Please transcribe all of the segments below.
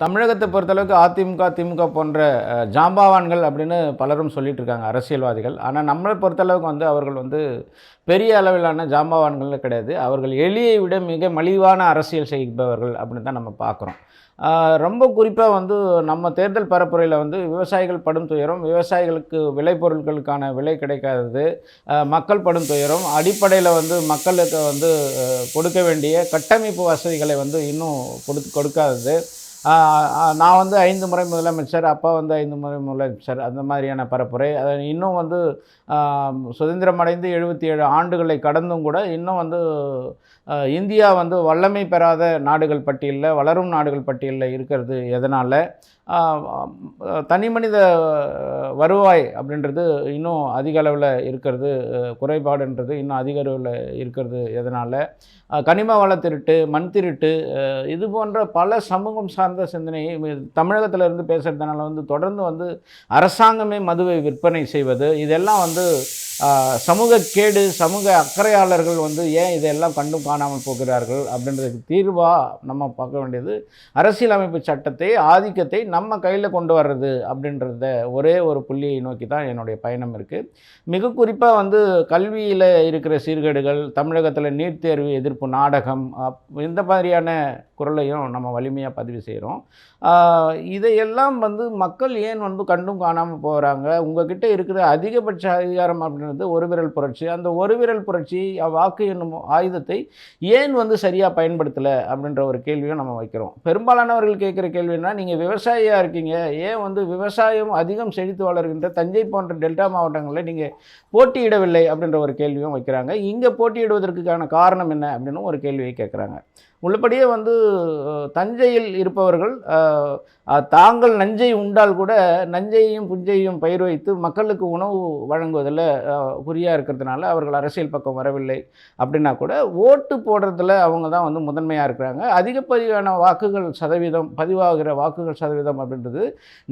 தமிழகத்தை பொறுத்தளவுக்கு அதிமுக திமுக போன்ற ஜாம்பாவான்கள் ஜாம்பவான்கள் அப்படின்னு பலரும் சொல்லிட்டு இருக்காங்க அரசியல்வாதிகள். ஆனால் நம்மளை பொறுத்தளவுக்கு வந்து அவர்கள் வந்து பெரிய அளவிலான ஜாம்பாவான்கள் கிடையாது. அவர்கள் எளியை விட மிக மலிவான அரசியல் செய்பவர்கள் அப்படின்னு தான் நம்ம பார்க்குறோம். ரொம்ப குறிப்பாக வந்து நம்ம தேர்தல் பரப்புரையில் வந்து விவசாயிகள் படும் துயரம் விவசாயிகளுக்கு விளைபொருட்களுக்கான விலை கிடைக்காதது மக்கள் படும் துயரம் அடிப்படையில் வந்து மக்களுக்கு வந்து கொடுக்க வேண்டிய கட்டமைப்பு வசதிகளை வந்து இன்னும் கொடுத்து கொடுக்காதது. நான் வந்து ஐந்து முறை முதலமைச்சர் அப்பா வந்து ஐந்து முறை முதலமைச்சர் அந்த மாதிரியான பரப்புரை. அது இன்னும் வந்து சுதந்திரமடைந்து சுதந்திரம் அடைந்து எழுபத்தி ஏழு ஆண்டுகளை கடந்தும் கூட இன்னும் வந்து இந்தியா வந்து வல்லமை பெறாத நாடுகள் பட்டியலில் வளரும் நாடுகள் பட்டியலில் இருக்கிறது எதனால்? தனி மனித வருவாய் அப்படின்றது இன்னும் அதிக அளவில் இருக்கிறது குறைபாடுன்றது இன்னும் அதிக அளவில் இருக்கிறது எதனால்? கனிம வள திருட்டு மண் திருட்டு இது போன்ற பல சமூகம் சார்ந்த சிந்தனை தமிழகத்தில் இருந்து பேசுகிறதுனால வந்து தொடர்ந்து வந்து அரசாங்கமே மதுவை விற்பனை செய்வது இதெல்லாம் வந்து சமூக கேடு சமூக அக்கறையாளர்கள் வந்து ஏன் இதெல்லாம் கண்டும் காணாமல் போகிறார்கள் அப்படின்றதுக்கு தீர்வாக நம்ம பார்க்க வேண்டியது. அரசியலமைப்பு சட்டத்தை ஆதிக்கத்தை நம்ம கையில் கொண்டு வர்றது அப்படின்றத ஒரே ஒரு புள்ளியை நோக்கி தான் என்னுடைய பயணம் இருக்குது மிக குறிப்பாக வந்து கல்வியில் இருக்கிற சீர்கேடுகள் தமிழகத்தில் நீட் தேர்வு எதிர்ப்பு நாடகம் அப்- இந்த மாதிரியான குரலையும் நம்ம வலிமையாக பதிவு செய்கிறோம் இதையெல்லாம் வந்து மக்கள் ஏன் வந்து கண்டும் காணாமல் போகிறாங்க உங்ககிட்ட இருக்கிற அதிகபட்ச அதிகாரம் அப்படின்றது ஒரு விரல் புரட்சி. அந்த ஒரு விரல் புரட்சி வாக்கு என்னும் ஆயுதத்தை ஏன் வந்து சரியாக பயன்படுத்தலை அப்படின்ற ஒரு கேள்வியும் நம்ம வைக்கிறோம். பெரும்பாலானவர்கள் கேட்குற கேள்வினா நீங்கள் விவசாயியாக இருக்கீங்க. ஏன் வந்து விவசாயம் அதிகம் செழித்து வளர்கின்ற தஞ்சை போன்ற டெல்டா மாவட்டங்களில் நீங்கள் போட்டியிடவில்லை அப்படின்ற ஒரு கேள்வியும் வைக்கிறாங்க. இங்கே போட்டியிடுவதற்கான காரணம் என்ன அப்படின்னு ஒரு கேள்வியை கேட்குறாங்க. உள்ளபடியே வந்து தஞ்சையில் இருப்பவர்கள் தாங்கள் நஞ்சை உண்டால் கூட நஞ்சையும் புஞ்சையும் பயிர் வைத்து மக்களுக்கு உணவு வழங்குவதில் குறியாக இருக்கிறதுனால அவர்கள் அரசியல் பக்கம் வரவில்லை. அப்படின்னா கூட ஓட்டு போடுறதுல அவங்க தான் வந்து முதன்மையாக இருக்கிறாங்க. அதிகப்படியான வாக்குகள் சதவீதம் பதிவாகிற வாக்குகள் சதவீதம் அப்படின்றது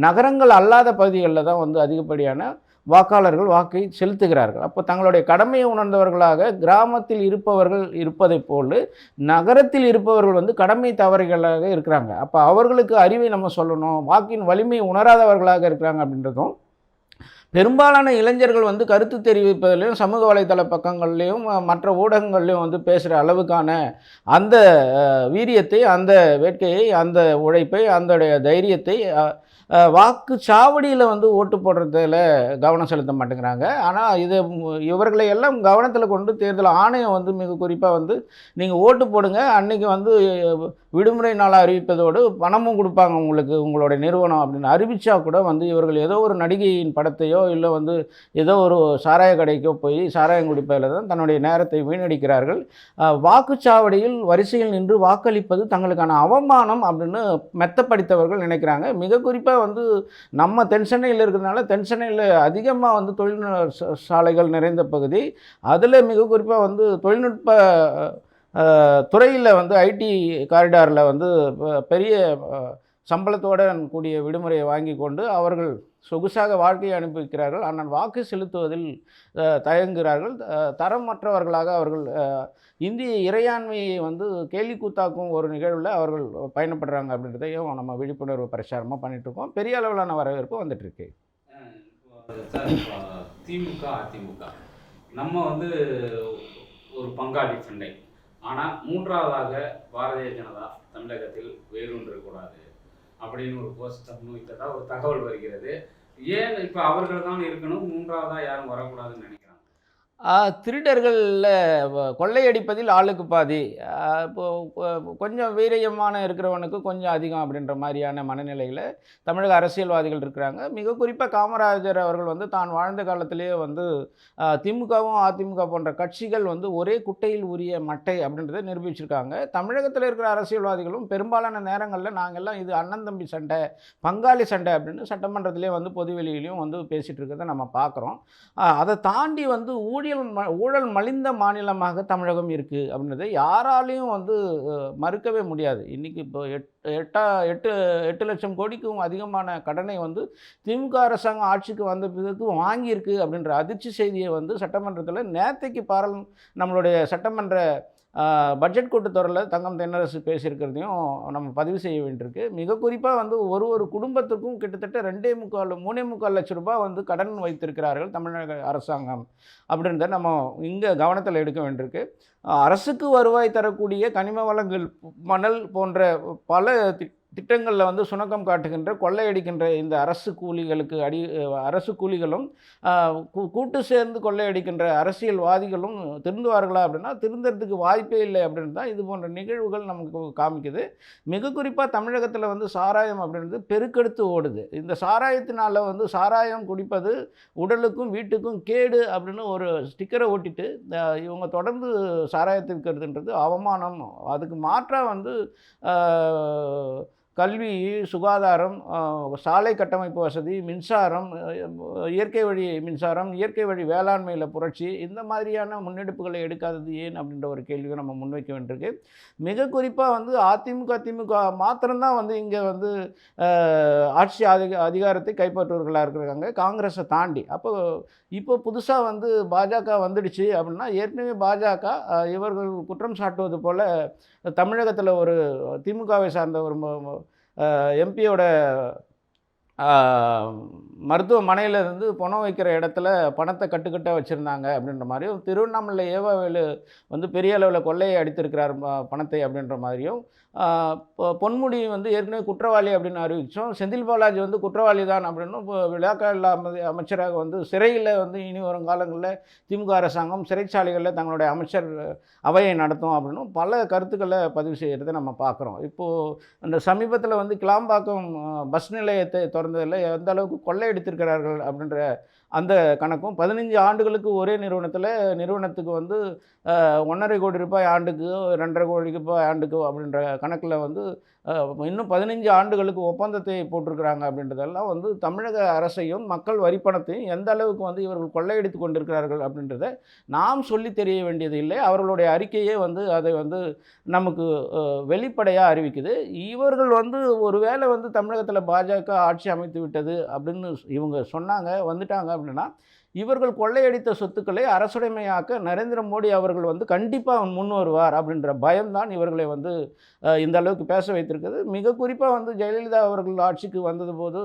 நகரங்கள் அல்லாத பகுதிகளில் தான் வந்து அதிகப்படியான வாக்காளர்கள் வாக்கை செலுத்துகிறார்கள். அப்போ தங்களுடைய கடமையை உணர்ந்தவர்களாக கிராமத்தில் இருப்பவர்கள் இருப்பதைப் போல் நகரத்தில் இருப்பவர்கள் வந்து கடமை தவறுகளாக இருக்கிறாங்க. அப்போ அவர்களுக்கு அறிவை நம்ம சொல்லணும் வாக்கின் வலிமை உணராதவர்களாக இருக்கிறாங்க அப்படின்றதும் பெரும்பாலான இளைஞர்கள் வந்து கருத்து தெரிவிப்பதிலையும் சமூக வலைதள பக்கங்கள்லையும் மற்ற ஊடகங்கள்லையும் வந்து பேசுகிற அளவுக்கான அந்த வீரியத்தை அந்த வேட்கையை அந்த உழைப்பை அந்த தைரியத்தை வாக்கு சாவடியில் வந்து ஓட்டு போடுறதுல கவனம் செலுத்த மாட்டேங்கிறாங்க. ஆனால் இது இவர்களை எல்லாம் கவனத்தில் கொண்டு தேர்தல் ஆணையம் வந்து மிக குறிப்பாக வந்து நீங்கள் ஓட்டு போடுங்க. அன்னைக்கு வந்து விடுமுறை நாளாக அறிவிப்பதோடு பணமும் கொடுப்பாங்க உங்களுக்கு உங்களுடைய நிறுவனம் அப்படின்னு அறிவித்தா கூட வந்து இவர்கள் ஏதோ ஒரு நடிகையின் படத்தையோ இல்லை வந்து ஏதோ ஒரு சாராய கடைக்கோ போய் சாராயம் குடிப்பதில் தான் தன்னுடைய நேரத்தை வீணடிக்கிறார்கள். வாக்குச்சாவடியில் வரிசையில் நின்று வாக்களிப்பது தங்களுக்கான அவமானம் அப்படின்னு மெத்தப்படுத்தவர்கள் நினைக்கிறாங்க. மிக குறிப்பாக வந்து நம்ம தென்சென்னையில் இருக்கிறதுனால தென்சென்னையில் அதிகமாக வந்து தொழில்நுட்ப ச- சாலைகள் நிறைந்த பகுதி. அதில் மிக குறிப்பாக வந்து தொழில்நுட்ப துறையில் வந்து ஐடி காரிடாரில் வந்து பெரிய சம்பளத்தோடு கூடிய விடுமுறையை வாங்கி கொண்டு அவர்கள் சொகுசாக வாழ்க்கையை அனுபவிக்கிறார்கள். ஆனால் வாக்கு செலுத்துவதில் தயங்குகிறார்கள். தரமற்றவர்களாக அவர்கள் இந்திய இறையாண்மையை வந்து கேலிக்கூத்தாக்கும் ஒரு நிகழ்வில் அவர்கள் பயணப்படுறாங்க அப்படின்றதையும் நம்ம விழிப்புணர்வு பிரச்சாரமாக பண்ணிட்டு இருக்கோம் பெரிய அளவிலான வரவேற்பு வந்துட்டுருக்கு. திமுக அதிமுக. நம்ம வந்து ஒரு பங்காளி சண்டை. ஆனால் மூன்றாவதாக பாரதிய ஜனதா தமிழகத்தில் வேரூன்றக்கூடாது அப்படின்னு ஒரு போஸ்ட் முன்வைத்ததாக ஒரு தகவல் வருகிறது. ஏன் இப்போ அவர்கள் தான் இருக்கணும்? மூன்றாவதா யாரும் வரக்கூடாதுன்னு நினைக்கிறேன் திருடர்களில் கொள்ளையடிப்பதில் ஆளுக்கு பாதி. இப்போது கொஞ்சம் வீரியமான இருக்கிறவனுக்கு கொஞ்சம் அதிகம் அப்படின்ற மாதிரியான மனநிலையில் தமிழக அரசியல்வாதிகள் இருக்கிறாங்க. மிக குறிப்பாக காமராஜர் அவர்கள் வந்து தான் வாழ்ந்த காலத்திலேயே வந்து திமுகவும் அதிமுக போன்ற கட்சிகள் வந்து ஒரே குட்டையில் உரிய மட்டை அப்படின்றத நிரூபிச்சிருக்காங்க. தமிழகத்தில் இருக்கிற அரசியல்வாதிகளும் பெரும்பாலான நேரங்களில் நாங்கள்லாம் இது அண்ணன் தம்பி சண்டை பங்காளி சண்டை அப்படின்னு சட்டமன்றத்திலே வந்து பொதுவெளியிலையும் வந்து பேசிகிட்டு இருக்கிறத நம்ம பார்க்குறோம் அதை தாண்டி வந்து ஊழியல் ம- ஊழல் மலிந்த மாநிலமாக தமிழகம் இருக்குது அப்படின்றத யாராலையும் வந்து மறுக்கவே முடியாது. இன்றைக்கி இப்போ எட் எட்டா எட்டு எட்டு லட்சம் கோடிக்கும் அதிகமான கடனை வந்து திமுக அரசாங்கம் ஆட்சிக்கு வந்த பிறகு வாங்கியிருக்கு அப்படின்ற அதிர்ச்சி செய்தியை வந்து சட்டமன்றத்தில் நேற்றைக்கு பாராளு நம்மளுடைய சட்டமன்ற பட்ஜெட் கூட்டத்தொடரில் தங்கம் தென்னரசு பேசியிருக்கிறதையும் நம்ம பதிவு செய்ய வேண்டியிருக்கு. மிக குறிப்பாக வந்து ஒரு ஒரு குடும்பத்துக்கும் கிட்டத்தட்ட ரெண்டே முக்கால் மூணே முக்கால் லட்ச ரூபாய் வந்து கடன் வைத்திருக்கிறார்கள் தமிழக அரசாங்கம் அப்படின்றத நம்ம இங்கே கவனத்தில் எடுக்க வேண்டியிருக்கு. அரசுக்கு வருவாய் தரக்கூடிய கனிம வளங்கள் மணல் போன்ற பல தி- திட்டங்களில் வந்து சுணக்கம் காட்டுகின்ற கொள்ளையடிக்கின்ற இந்த அரசு கூலிகளுக்கு அடி அரசு கூலிகளும் கூ- கூட்டு சேர்ந்து கொள்ளையடிக்கின்ற அரசியல்வாதிகளும் திருந்துவார்களா அப்படின்னா திருந்துறதுக்கு வாய்ப்பே இல்லை அப்படின்னு தான் இது போன்ற நிகழ்வுகள் நமக்கு காமிக்குது. மிக குறிப்பாக தமிழகத்தில் வந்து சாராயம் அப்படின்றது பெருக்கெடுத்து ஓடுது. இந்த சாராயத்தினால் வந்து சாராயம் குடிப்பது உடலுக்கும் வீட்டுக்கும் கேடு அப்படின்னு ஒரு ஸ்டிக்கரை ஒட்டிட்டு இவங்க தொடர்ந்து சாராயத்திற்கிறதுன்றது அவமானம். அதுக்கு மாற்றாக வந்து கல்வி சுகாதாரம் சாலை கட்டமைப்பு வசதி மின்சாரம் இயற்கை வழி மின்சாரம் இயற்கை வழி வேளாண்மையில் புரட்சி இந்த மாதிரியான முன்னெடுப்புகளை எடுக்காதது ஏன் அப்படின்ற ஒரு கேள்வியை நம்ம முன்வைக்க வேண்டியிருக்கு. மிக குறிப்பாக வந்து அதிமுக திமுக மாத்திரம்தான் வந்து இங்கே வந்து ஆட்சி அதிக அதிகாரத்தை கைப்பற்றுவர்களாக இருக்கிறாங்க காங்கிரஸை தாண்டி. அப்போ இப்போ புதுசாக வந்து பாஜக வந்துடுச்சு அப்படின்னா ஏற்கனவே பாஜக இவர்கள் குற்றம் சாட்டுவது போல் தமிழகத்தில் ஒரு திமுகவை சார்ந்த ஒரு எம்பியோட மருத்துவமனையில் இருந்து பணம் வைக்கிற இடத்துல பணத்தை கட்டுக்கட்டாக வச்சுருந்தாங்க அப்படின்ற மாதிரியும் திருவண்ணாமலை ஏவாவேலு வந்து பெரிய அளவில் கொள்ளையை அடித்திருக்கிறார் பணத்தை அப்படின்ற மாதிரியும் பொன்முடி வந்து ஏற்கனவே குற்றவாளி அப்படின்னு அறிவித்தோம் செந்தில் பாலாஜி வந்து குற்றவாளி தான் அப்படின்னு இப்போ விழாக்கால அமைச்சராக வந்து சிறையில் வந்து இனி வரும் காலங்களில் திமுக அரசாங்கம் சிறைச்சாலைகளில் தங்களுடைய அமைச்சர் அவையை நடத்தும் அப்படின்னு பல கருத்துக்களை பதிவு செய்கிறத நம்ம பார்க்குறோம். இப்போது அந்த சமீபத்தில் வந்து கிளாம்பாக்கம் பஸ் நிலையத்தை திறந்ததில் எந்த அளவுக்கு கொள்ளையடித்திருக்கிறார்கள் அப்படின்ற அந்த கணக்கும் பதினஞ்சு ஆண்டுகளுக்கு ஒரே நிறுவனத்தில் நிறுவனத்துக்கு வந்து ஒன்றரை கோடி ரூபாய் ஆண்டுக்கு ரெண்டரை கோடி ரூபாய் ஆண்டுக்கு அப்படின்ற கணக்கில் வந்து இன்னும் பதினஞ்சு ஆண்டுகளுக்கு ஒப்பந்தத்தை போட்டிருக்கிறாங்க அப்படின்றதெல்லாம் வந்து தமிழக அரசையும் மக்கள் வரிப்பணத்தையும் எந்த அளவுக்கு வந்து இவர்கள் கொள்ளையடித்து கொண்டிருக்கிறார்கள் அப்படின்றத நாம் சொல்லி தெரிய வேண்டியது இல்லை. அவர்களுடைய அறிக்கையே வந்து அதை வந்து நமக்கு வெளிப்படையாக அறிவிக்குது. இவர்கள் வந்து ஒருவேளை வந்து தமிழகத்தில் பாஜக ஆட்சி அமைத்து விட்டது அப்படின்னு இவங்க சொன்னாங்க வந்துட்டாங்க அப்படின்னா இவர்கள் கொள்ளையடித்த சொத்துக்களை அரசுடைமையாக்க நரேந்திர மோடி அவர்கள் வந்து கண்டிப்பாக முன் வருவார் அப்படின்ற பயம்தான் இவர்களை வந்து இந்த அளவுக்கு பேச வைத்திருக்குது. மிக குறிப்பாக வந்து ஜெயலலிதா அவர்கள் ஆட்சிக்கு வந்தது போது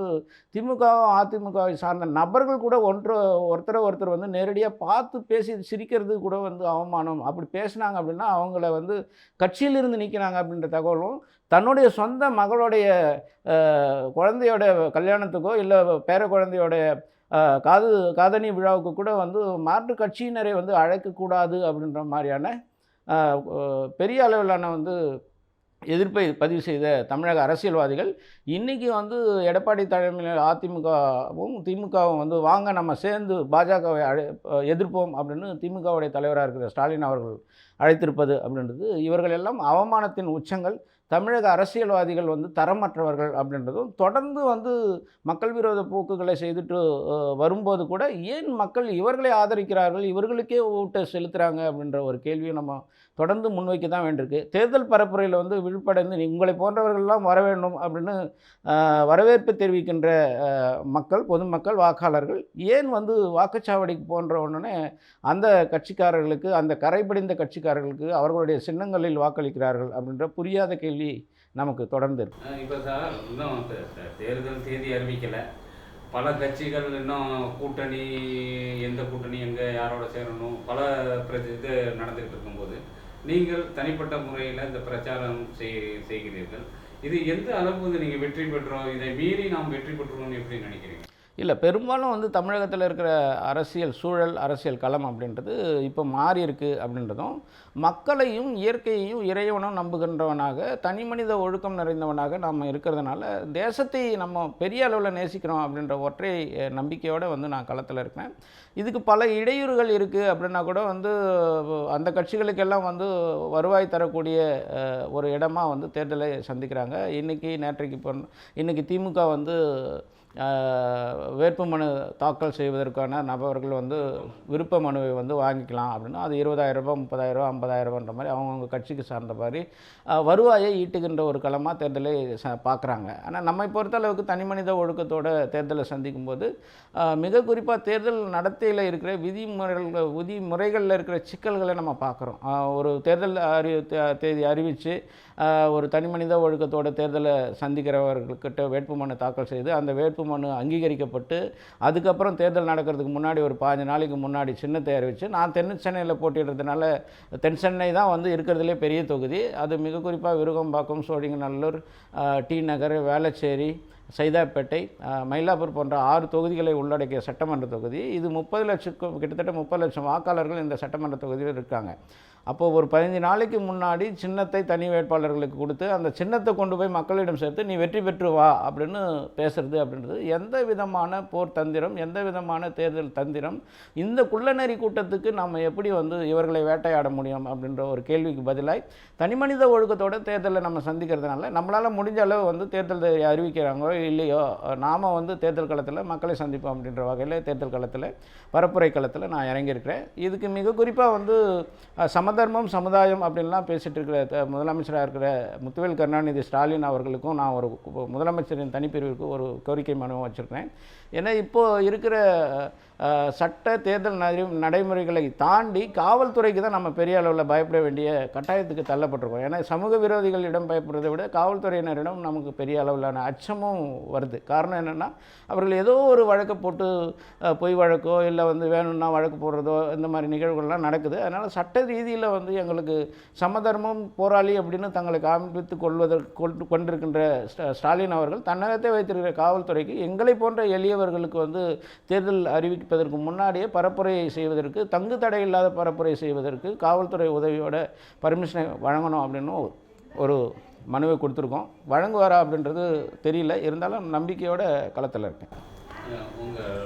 திமுகவும் அதிமுகவை சார்ந்த நபர்கள் கூட ஒன்று ஒருத்தரை ஒருத்தர் வந்து நேரடியாக பார்த்து பேசி சிரிக்கிறது கூட வந்து அவமானம். அப்படி பேசினாங்க அப்படின்னா அவங்கள வந்து கட்சியிலிருந்து நிற்கிறாங்க அப்படின்ற தகவலும் தன்னுடைய சொந்த மகளுடைய குழந்தையோட கல்யாணத்துக்கோ இல்லை பேர குழந்தையோட காது காதணி விழாவுக்கு கூட வந்து மாற்று கட்சியினரை வந்து அழைக்கக்கூடாது அப்படின்ற மாதிரியான பெரிய அளவிலான வந்து எதிர்ப்பை பதிவு செய்த தமிழக அரசியல்வாதிகள் இன்றைக்கி வந்து எடப்பாடி தலைமையில் அதிமுகவும் திமுகவும் வந்து வாங்க நம்ம சேர்ந்து பாஜகவை அழை எதிர்ப்போம் அப்படின்னு திமுகவுடைய தலைவராக இருக்கிற ஸ்டாலின் அவர்கள் அழைத்திருப்பது அப்படின்றது இவர்கள் எல்லாம் அவமானத்தின் உச்சங்கள் தமிழக அரசியல்வாதிகள் வந்து தரமற்றவர்கள் அப்படின்றதும் தொடர்ந்து வந்து மக்கள் விரோத போக்குகளை செய்துட்டு வரும்போது கூட ஏன் மக்கள் இவர்களை ஆதரிக்கிறார்கள் இவர்களுக்கே ஓட்டை செலுத்துகிறாங்க அப்படின்ற ஒரு கேள்வியை நம்ம தொடர்ந்து முன்வைக்க தான் வேண்டியிருக்கு. தேர்தல் பரப்புரையில் வந்து விழுப்படைந்து உங்களை போன்றவர்கள்லாம் வர வேண்டும் அப்படின்னு வரவேற்பு தெரிவிக்கின்ற மக்கள் பொதுமக்கள் வாக்காளர்கள் ஏன் வந்து வாக்குச்சாவடிக்கு போன்ற உடனே அந்த கட்சிக்காரர்களுக்கு அந்த கரைபடிந்த கட்சிக்காரர்களுக்கு அவர்களுடைய சின்னங்களில் வாக்களிக்கிறார்கள் அப்படின்ற புரியாத கேள்வி நமக்கு தொடர்ந்து இருக்கு. இப்போ சார் இன்னும் தேர்தல் தேதி அறிவிக்கலை. பல கட்சிகள் இன்னும் கூட்டணி எந்த கூட்டணி எங்கே யாரோட சேரணும் பல பிரச்ச இது நடந்துகிட்டு இருக்கும்போது நீங்கள் தனிப்பட்ட முறையில் இந்த பிரச்சாரம் செய் செய்கிறீர்கள். இது எந்த அளவுக்கு நீங்கள் வெற்றி பெற்றோம்? இதை மீறி நாம் வெற்றி பெற்றுவோம்னு எப்படி நினைக்கிறீங்க? இல்லை பெரும்பாலும் வந்து தமிழகத்தில் இருக்கிற அரசியல் சூழல் அரசியல் களம் அப்படின்றது இப்போ மாறி இருக்குது அப்படின்றதும் மக்களையும் இயற்கையையும் இறைவனும் நம்புகின்றவனாக தனி மனித ஒழுக்கம் நிறைந்தவனாக நாம் இருக்கிறதுனால தேசத்தை நம்ம பெரிய அளவில் நேசிக்கிறோம் அப்படின்ற ஒற்றை நம்பிக்கையோடு வந்து நான் களத்தில் இருக்கேன் இதுக்கு பல இடையூறுகள் இருக்குது அப்படின்னா கூட வந்து அந்த கட்சிகளுக்கெல்லாம் வந்து வருவாய் தரக்கூடிய ஒரு இடமா வந்து தேர்தலை சந்திக்கிறாங்க. இன்றைக்கி நேற்றைக்கு இப்போ இன்றைக்கி திமுக வந்து வேட்பு மனு தாக்கல் செய்வதற்கான நபர்கள் வந்து விருப்ப மனுவை வந்து வாங்கிக்கலாம் அப்படின்னா அது இருபதாயிரம் ரூபாய் முப்பதாயிரம் ரூபாய் ஐம்பதாயிரம் ரூபான்ற மாதிரி அவங்கவுங்க கட்சிக்கு சார்ந்த மாதிரி வருவாயை ஈட்டுகின்ற ஒரு களமாக தேர்தலை ச பார்க்குறாங்க ஆனால் நம்மை பொறுத்தளவுக்கு தனிமனித ஒழுக்கத்தோட தேர்தலை சந்திக்கும் போது மிக குறிப்பாக தேர்தல் நடத்தையில் இருக்கிற விதிமுறைகள் விதிமுறைகளில் இருக்கிற சிக்கல்களை நம்ம பார்க்குறோம் ஒரு தேர்தல் அறி தே- தேதி அறிவித்து ஒரு தனிமனித ஒழுக்கத்தோட தேர்தலை சந்திக்கிறவர்கள்கிட்ட வேட்புமனு தாக்கல் செய்து அந்த வேட்புமனு அங்கீகரிக்கப்பட்டு அதுக்கப்புறம் தேர்தல் நடக்கிறதுக்கு முன்னாடி ஒரு பாஞ்சு நாளைக்கு முன்னாடி சின்னத்தை அறிவித்து நான் தென் சென்னையில் போட்டிடுறதுனால தென் சென்னை தான் வந்து இருக்கிறதுலே பெரிய தொகுதி. அது மிக குறிப்பாக விருகம்பாக்கம் சோழிங்கநல்லூர் டி நகர் வேளச்சேரி சைதாப்பேட்டை மயிலாப்பூர் போன்ற ஆறு தொகுதிகளை உள்ளடக்கிய சட்டமன்ற தொகுதி. இது முப்பது லட்சம் கிட்டத்தட்ட முப்பது லட்சம் வாக்காளர்கள் இந்த சட்டமன்ற தொகுதியில் இருக்காங்க. அப்போது ஒரு பதினஞ்சு நாளைக்கு முன்னாடி சின்னத்தை தனி வேட்பாளர்களுக்கு கொடுத்து அந்த சின்னத்தை கொண்டு போய் மக்களிடம் சேர்த்து நீ வெற்றி பெற்று வா அப்படின்னு பேசுறது அப்படின்றது. எந்த விதமான போர் தந்திரம் எந்த விதமான தேர்தல் தந்திரம் இந்த குள்ளநெறி கூட்டத்துக்கு நம்ம எப்படி வந்து இவர்களை வேட்டையாட முடியும் அப்படின்ற ஒரு கேள்விக்கு பதிலாய் தனிமனித ஒழுக்கத்தோட தேர்தலை நம்ம சந்திக்கிறதுனால நம்மளால் முடிஞ்ச அளவு வந்து தேர்தல் அறிவிக்கிறாங்களோ இல்லையோ நாம் வந்து தேர்தல் களத்தில் மக்களை சந்திப்போம் அப்படின்ற வகையில் தேர்தல் களத்தில் பரப்புரை களத்தில் நான் இறங்கியிருக்கிறேன். இதுக்கு மிக குறிப்பாக வந்து சம சமதர்மம் சமுதாயம் அப்படின்லாம் பேசிகிட்டு இருக்கிற முதலமைச்சராக இருக்கிற முத்துவேல் கருணாநிதி ஸ்டாலின் அவர்களுக்கும் நான் ஒரு முதலமைச்சரின் தனிப்பிரிவிற்கு ஒரு கோரிக்கை மனுவும் வச்சுருக்கிறேன். ஏன்னா இப்போது இருக்கிற சட்ட தேர்தல் நடைமுறைகளை தாண்டி காவல்துறைக்கு தான் நம்ம பெரிய அளவில் பயப்பட வேண்டிய கட்டாயத்துக்கு தள்ளப்பட்டிருக்கோம். ஏன்னா சமூக விரோதிகளிடம் பயப்படுறதை விட காவல்துறையினரிடம் நமக்கு பெரிய அளவிலான அச்சமும் வருது. காரணம் என்னென்னா அவர்கள் ஏதோ ஒரு வழக்கை போட்டு பொய் வழக்கோ இல்லை வந்து வேணும்னா வழக்கு போடுறதோ இந்த மாதிரி நிகழ்வுகள்லாம் நடக்குது. அதனால் சட்ட ரீதியில் வந்து எங்களுக்கு சமதர்மம் போராளி அப்படின்னு தங்களை காண்பித்து கொள்வதற்கு கொண்டிருக்கின்ற ஸ்டாலின் அவர்கள் தன்னகத்தை வைத்திருக்கிற காவல்துறைக்கு எங்களை போன்ற எளியவர்களுக்கு வந்து தேர்தல் அறிவிப்பதற்கு முன்னாடியே பரப்புரையை செய்வதற்கு தங்கு தடை இல்லாத பரப்புரை செய்வதற்கு காவல்துறை உதவியோட பர்மிஷனை வழங்கணும் அப்படின்னு ஒரு மனுவை கொடுத்துருக்கோம். வழங்குவாரா அப்படின்றது தெரியல. இருந்தாலும் நம்பிக்கையோட களத்தில் இருக்கேன். உங்கள்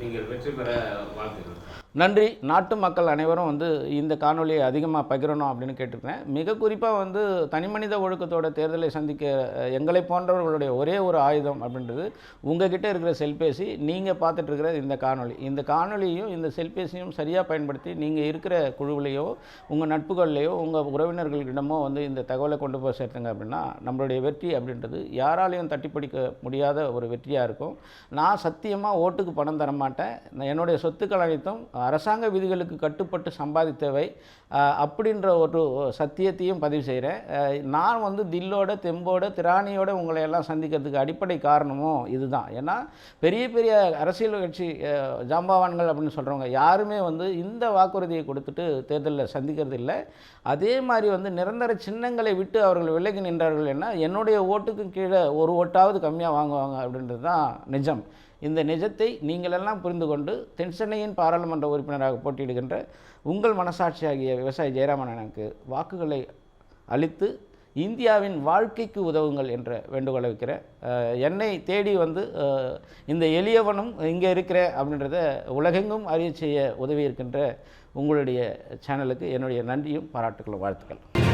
நீங்கள் வெற்றி பெற வாழ்த்துக்கள். நன்றி. நாட்டு மக்கள் அனைவரும் வந்து இந்த காணொலியை அதிகமாக பகிரணும் அப்படின்னு கேட்டிருக்கேன் மிக குறிப்பாக வந்து தனிமனித ஒழுக்கத்தோட தேர்தலை சந்திக்க எங்களை போன்றவர்களுடைய ஒரே ஒரு ஆயுதம் அப்படின்றது உங்ககிட்ட இருக்கிற செல்பேசி நீங்கள் பார்த்துட்ருக்கிற இந்த காணொளி. இந்த காணொலியும் இந்த செல்பேசியும் சரியாக பயன்படுத்தி நீங்கள் இருக்கிற குழுவிலையோ உங்கள் நட்புகள்லையோ உங்கள் உறவினர்களிடமோ வந்து இந்த தகவலை கொண்டு போய் சேர்த்துங்க அப்படின்னா நம்மளுடைய வெற்றி அப்படின்றது யாராலையும் தட்டிப்பிடிக்க முடியாத ஒரு வெற்றியாக இருக்கும். நான் சத்தியமாக ஓட்டுக்கு பணம் தர மாட்டேன் என்னுடைய சொத்துக்கள் அனைத்தும் அரசாங்க விதிகளுக்கு கட்டுப்பட்டு சம்பாதித்தவை அப்படின்ற ஒரு சத்தியத்தையும் பதிவு செய்கிறேன். நான் வந்து தில்லோட தெம்போட திராணியோட உங்களை எல்லாம் சந்திக்கிறதுக்கு அடிப்படை காரணமும் இதுதான். ஏன்னா பெரிய பெரிய அரசியல் கட்சி ஜாம்பவான்கள் அப்படின்னு சொல்கிறவங்க யாருமே வந்து இந்த வாக்குறுதியை கொடுத்துட்டு தேர்தலில் சந்திக்கிறது இல்லை. அதே மாதிரி வந்து நிரந்தர சின்னங்களை விட்டு அவர்கள் விலகி நின்றார்கள் என்ன என்னுடைய ஓட்டுக்கும் கீழே ஒரு ஓட்டாவது கம்மியாக வாங்குவாங்க அப்படின்றது தான் நிஜம். இந்த நிஜத்தை நீங்களெல்லாம் புரிந்து கொண்டு தென்சென்னையின் பாராளுமன்ற உறுப்பினராக போட்டியிடுகின்ற உங்கள் மனசாட்சியாகிய விவசாயி ஜெயராமன் வாக்குகளை அளித்து இந்தியாவின் வாழ்க்கைக்கு உதவுங்கள் என்ற வேண்டுகோளை வைக்கிறேன். என்னை தேடி வந்து இந்த எளியவனும் இங்கே இருக்கிற அப்படின்றத உலகெங்கும் அறிய செய்ய உதவி இருக்கின்ற உங்களுடைய சேனலுக்கு என்னுடைய நன்றியும் பாராட்டுகளும் வாழ்த்துக்கள்.